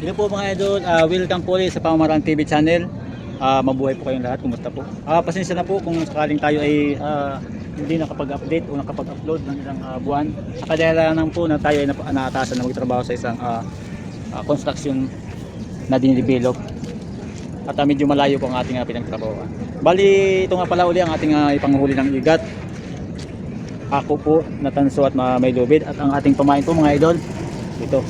Hello po mga idol, Ah, welcome po ulit sa Pamamaraan TV channel. Ah, mabuhay po kayong lahat, kumusta po? Ah, pasensya na po kung sakaling tayo ay ah, hindi nakapag-update o nakapag-upload ng ilang ah, buwan. Sa kadahilanan po na tayo ay nap- naatasan na magtrabaho sa isang ah, ah, construction na dinidevelop. At ah, medyo malayo po ang ating uh, pinagtrabaho. Bali, ito nga pala uli ang ating ah, ipanghuli ng igat. Ako po, natanso at ma- may lubid. At ang ating pamain po mga idol, ito,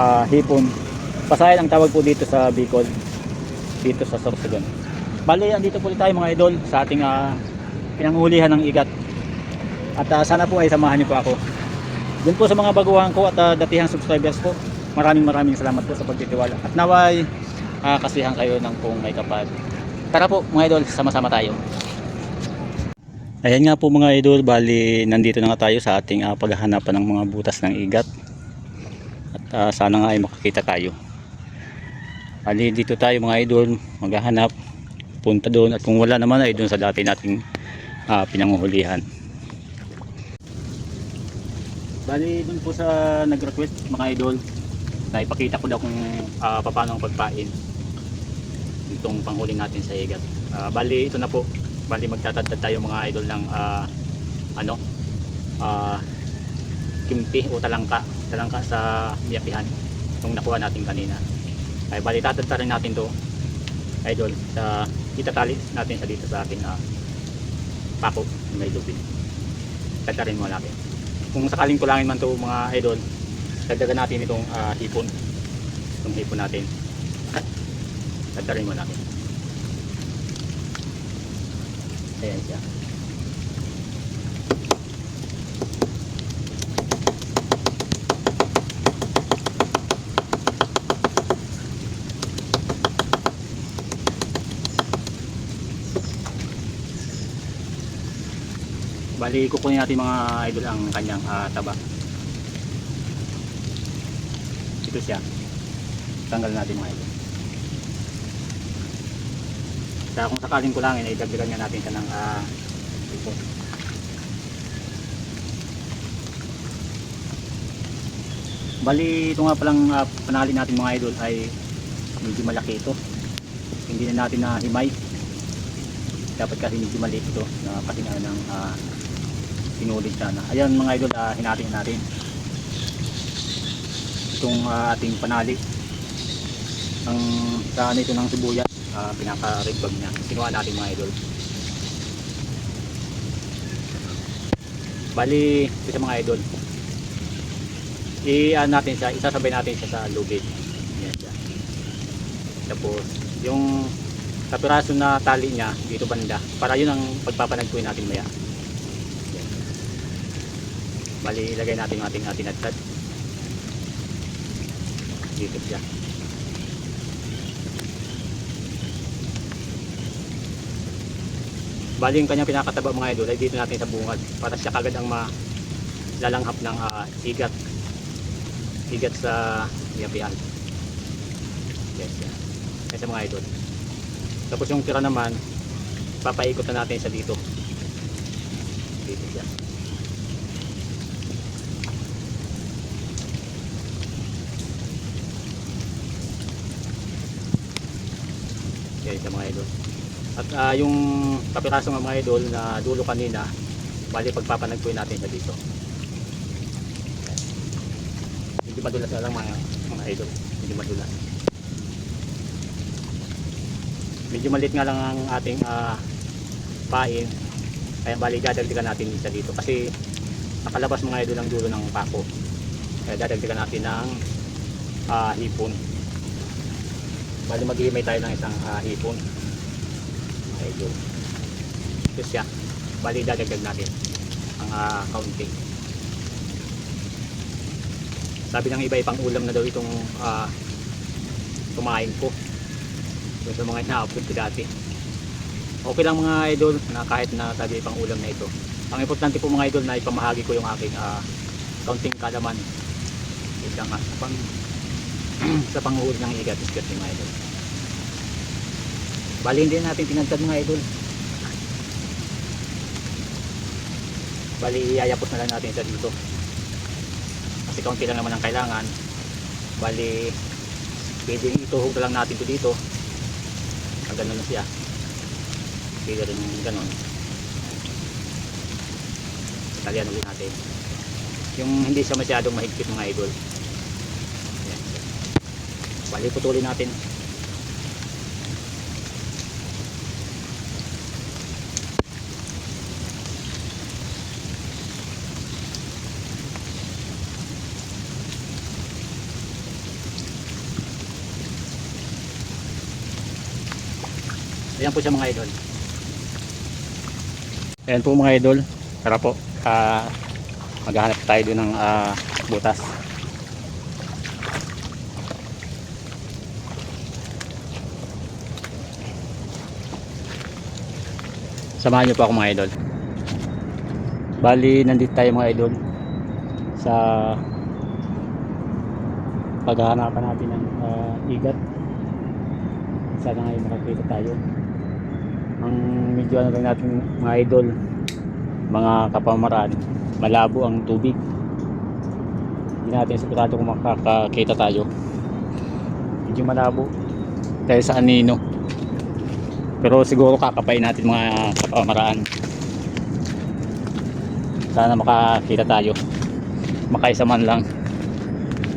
ah, hipon. Pasayan ang tawag po dito sa Bicol, dito sa Sorsogon. Bali, andito po tayo mga idol sa ating ah, pinanghulihan ng igat. At ah, sana po ay samahan niyo po ako. Dun po sa mga baguhan ko at ah, datihang subscribers ko, maraming maraming salamat po sa pagtitiwala. At naway, ah, kasihan kayo ng kung may kapal. Tara po mga idol, sama-sama tayo. Ayan nga po mga idol, bali nandito na nga tayo sa ating ah, paghahanapan ng mga butas ng igat. At ah, sana nga ay makakita tayo. Bali dito tayo mga idol, maghahanap, punta doon at kung wala naman ay doon sa dati nating ah, pinanghuhulihan. Bali doon po sa nag-request mga idol, na ipakita ko daw kung ah, paano ang pagpain itong panghuli natin sa igat. Ah, bali ito na po, bali magtatadtad tayo mga idol ng ah, ano, ah, kimpi o talangka, talangka sa miyapihan itong nakuha natin kanina. Ay bali tatadta rin natin to idol sa itatali natin sa dito sa ating uh, pako may lubid. Tadta rin mo natin. Kung sakaling kulangin man to mga idol, dagdagan natin itong ah, hipon. Itong hipon natin. Tadta rin mo natin. Ayan siya. Bali, kukunin natin mga idol ang kanyang ah, taba. Ito siya. Tanggal natin mga idol. Kaya kung sakaling kulangin, ay dagdagan nga natin siya ng uh, ito. Bali, ito nga palang uh, panali natin mga idol ay medyo malaki ito. Hindi na natin na himay. Dapat kasi medyo maliit ito na kasi nga ng uh, sinulit siya na. Ayan mga idol, uh, hinatin natin. Itong ah, ating panali. Ang saan ito ng sibuyas, uh, pinaka-red bag niya. Kinuha natin mga idol. Bali, ito mga idol. I-ano natin siya, isasabay natin siya sa lubid. Yan siya. Tapos, yung kapiraso na tali niya dito banda para yun ang pagpapanagpuin natin maya. Bali, ilagay natin yung ating ating atad. Dito siya. Bali yung kanyang pinakataba mga idol ay dito natin sa bungad para siya kagad ang malalanghap ng ah, igat igat sa yapian. Yes, yan. Sa mga idol. Tapos yung tira naman, papaikot na natin siya dito. Dito siya. Yan sa mga idol. At ah, yung kapiraso ng mga idol na dulo kanina, bali pagpapanagpuin natin siya dito. Medyo madulas lang mga, mga idol. Medyo madulas. Medyo maliit nga lang ang ating ah, pain. Kaya bali dadagdagan natin isa dito kasi nakalabas mga idol ang dulo ng pako. Kaya dadagdagan natin ng ah, hipon. Bali maghihimay tayo ng isang ah, hipon. Idol. Ito siya. Bali dadagdag natin ang ah, kaunti. Sabi ng iba ipang ulam na daw itong ah, kumain ko. Doon sa mga ina-upload ko dati. Okay lang mga idol na kahit na sabi pang ulam na ito. Ang importante po mga idol na ipamahagi ko yung aking ah, kaunting kalaman. Nga sa pang sa panguhuli ng igat isgat mga idol. Bali hindi natin tinagtad mga idol. Bali iayapot na lang natin sa dito. Kasi kaunti lang naman ang kailangan. Bali pwede ituhog na lang natin to dito pag ganun na siya pwede rin ganun talian ulit natin yung hindi siya masyadong mahigpit mga idol. Bali putulin natin Ayan po siya mga idol. Ayan po mga idol. Tara po. ah maghanap tayo doon ng ah, butas. Samahan niyo po ako mga idol. Bali, nandito tayo mga idol sa paghahanapan natin ng ah, igat. Sana ngayon makakita tayo. Ang medyo ano lang natin mga idol mga kapamaran malabo ang tubig. Hindi natin sigurado kung makakakita tayo. Medyo malabo. Dahil sa anino pero siguro kakapain natin mga kapamaraan. Sana makakita tayo. Makaisa man lang.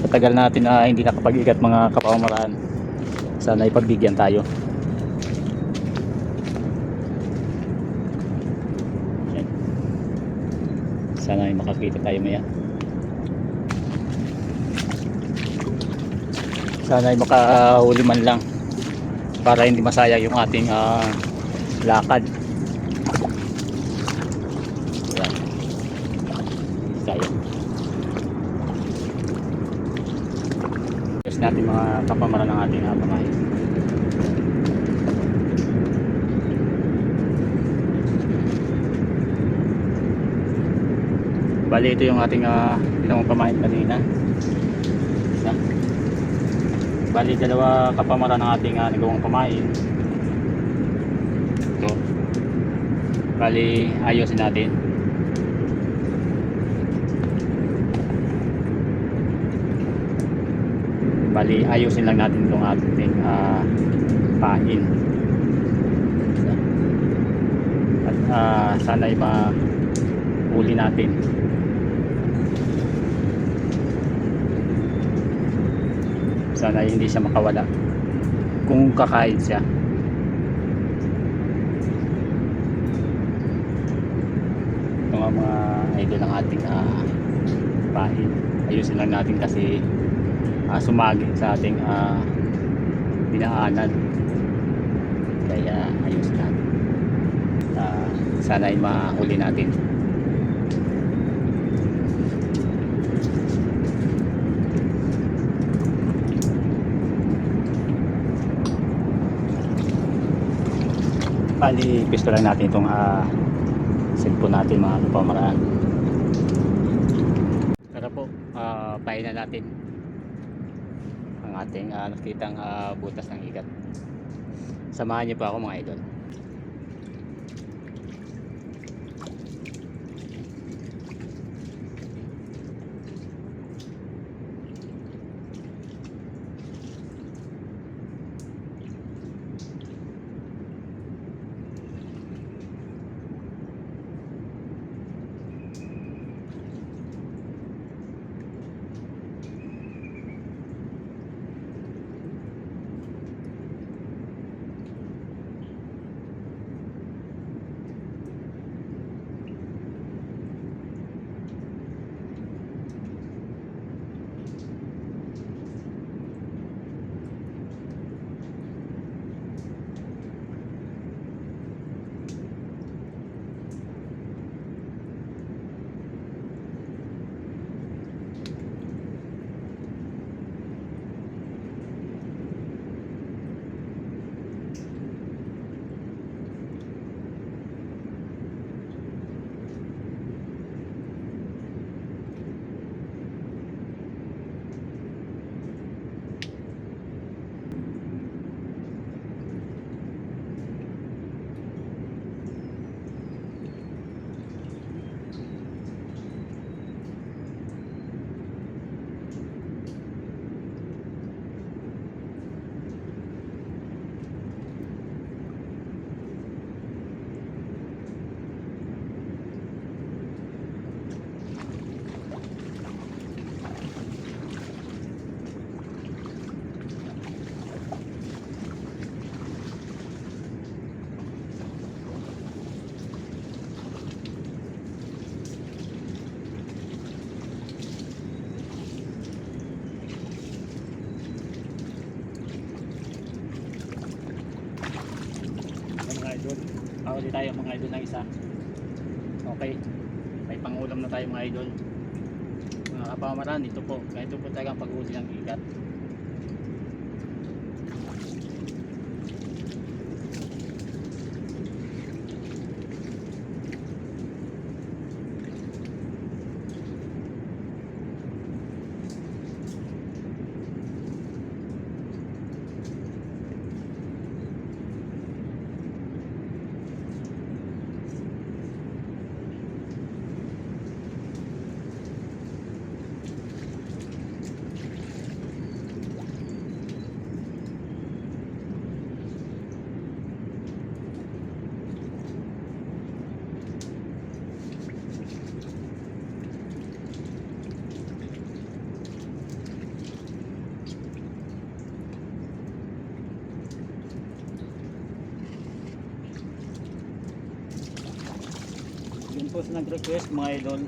Patagal natin na hindi nakapag-igat mga kapamaraan. Sana ipagbigyan tayo. Sana ay makakita tayo maya. Sana ay makahuli man lang para hindi masaya yung ating ah, lakad yan tayo Yes natin mga kapamaran ng ating uh, pamahin. Bali ito yung ating uh, ginawang pamahin kanina. Bali dalawa kapamaran ng ating uh, nagawang pamahin. Ito. Bali ayosin natin. bali ayusin lang natin itong ating uh, pain at uh, sana ay mahuli natin sana hindi siya makawala. Kung kakain siya. Ito nga mga idol ng ating uh, pain ayusin lang natin kasi uh, sumagi sa ating uh, dinaanan. Kaya ayos na. Uh, sana ay mahuli natin bali pisto natin itong uh, cellphone natin mga kapamaraan. Tara po uh, pahinan natin. Ang ating uh, nakitang uh, butas ng igat samahan niyo po ako mga idol po. Ganito po talaga ang pag-uli ng ikat. Yun po sa nag-request mga idol.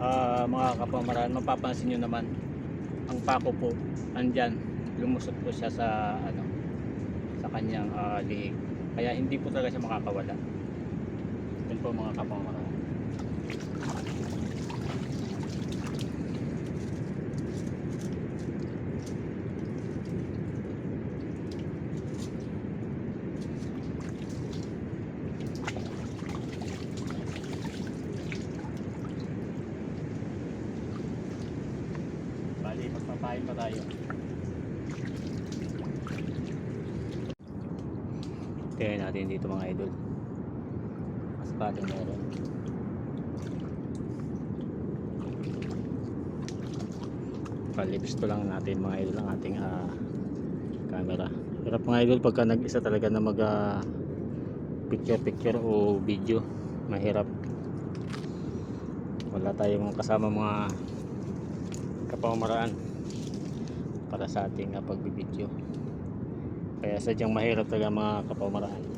Ah, mga kapamaran, mapapansin nyo naman ang pako po andyan. Lumusot po siya sa ano sa kanyang ah, liig. Kaya hindi po talaga siya makakawala. Yun po mga kapamaran bali magpapain pa tayo Tingnan natin dito mga idol. Mas bagay meron. Palipisto lang natin mga idol ang ating ah, camera. Hirap mga idol pagka nag-isa talaga na mag ah, picture picture o video. Mahirap. Wala tayong kasama mga kapamaran para sa ating uh, pagbibideo kaya sadyang mahirap talaga mga kapamaran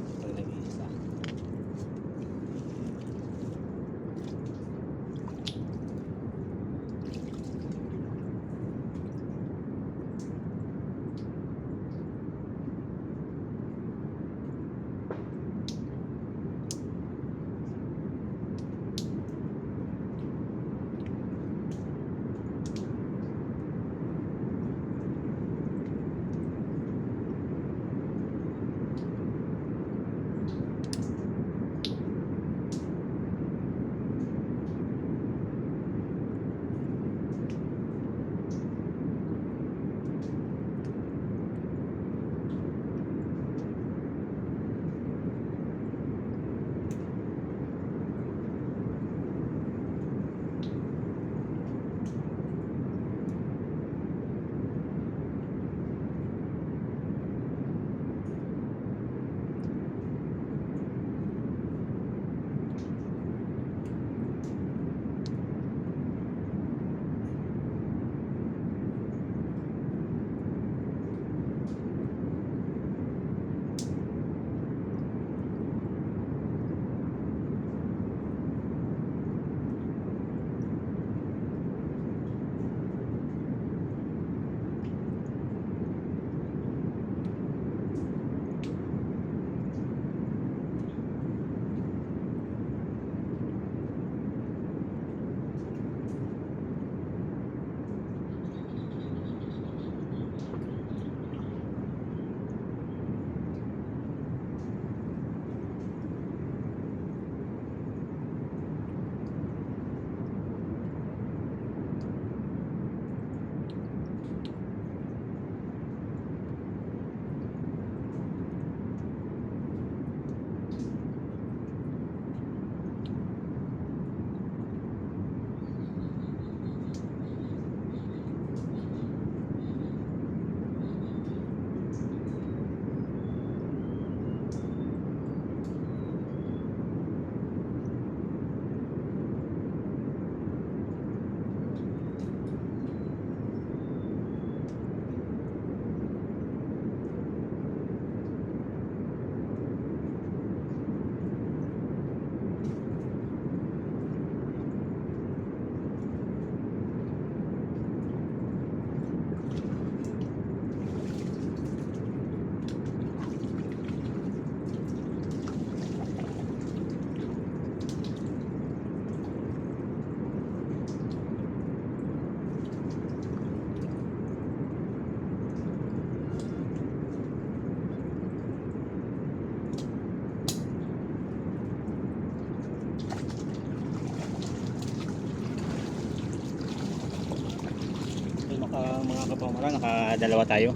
uh, mga kapamara nakadalawa tayo.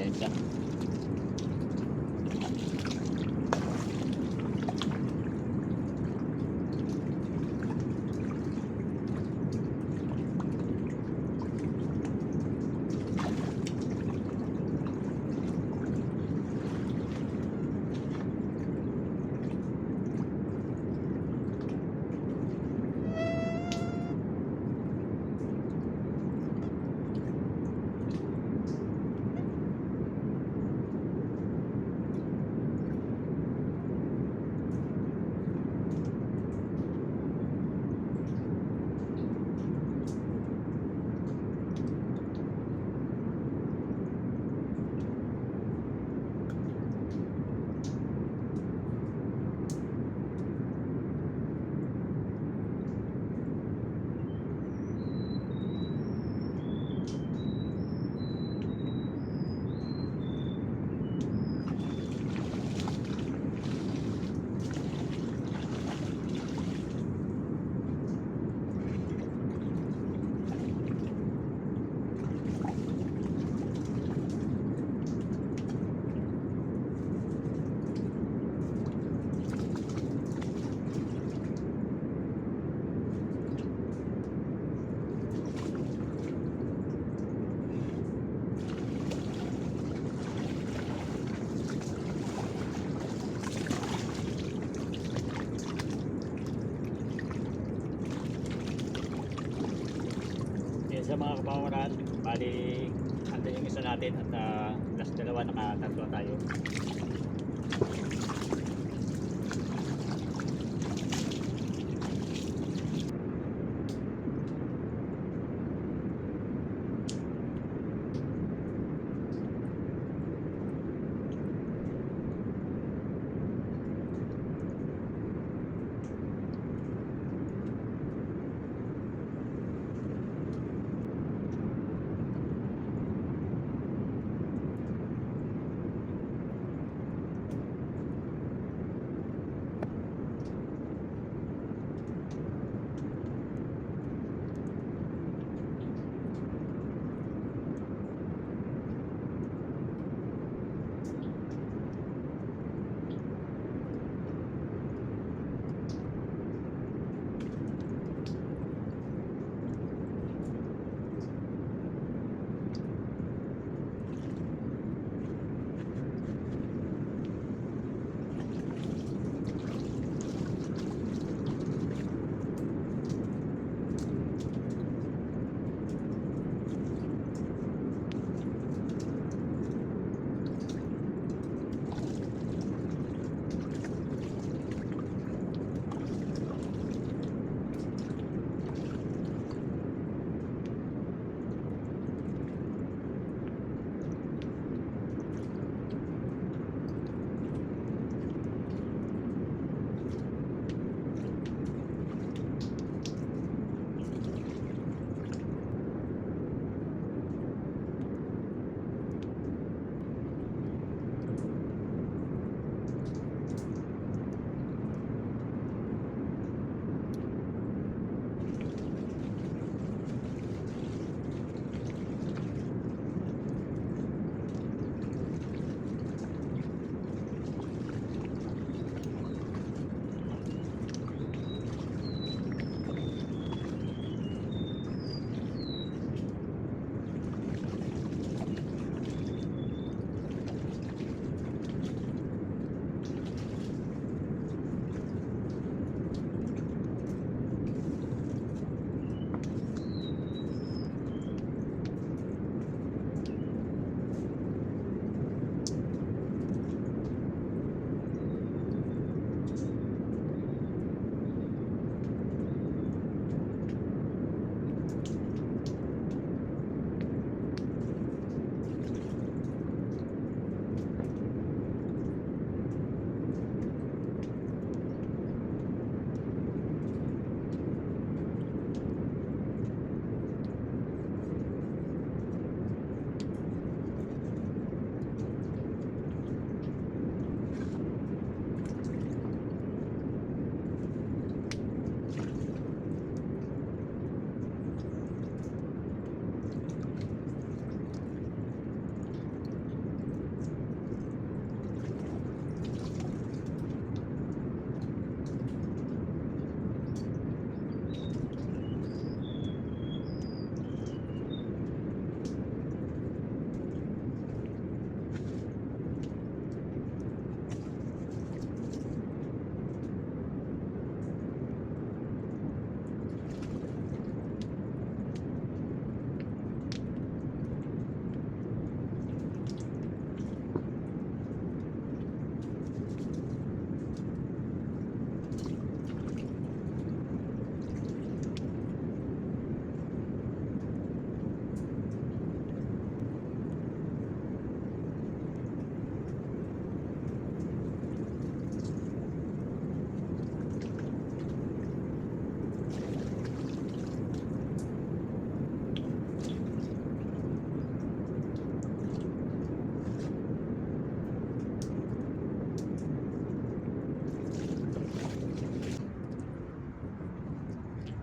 Yan siya. Andun yung isa natin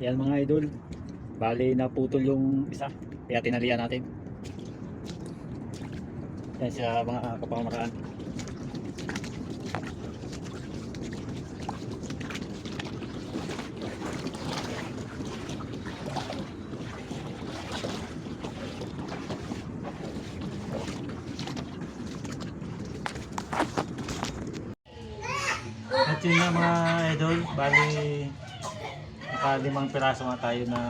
Yan mga idol. Bali naputol yung isa. Kaya tinalian natin. Yan sa mga kapamaran. At yun nga mga idol, bali nakalimang piraso nga tayo na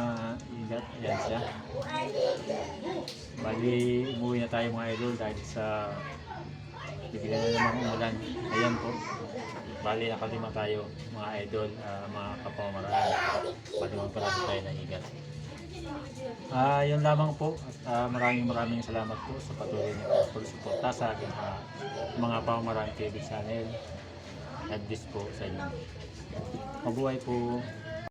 igat. Ayan siya. Bali umuwi na tayo mga idol dahil sa bigyan na naman umulan. Ayan po. Bali nakalima tayo mga idol, ah, mga kapamaran. Palimang piraso tayo na igat. Ah, yun lamang po. At ah, maraming maraming salamat po sa patuloy niyo po suporta sa aking ah, mga pamamaraan TV channel. God bless po sa inyo. Mabuhay po.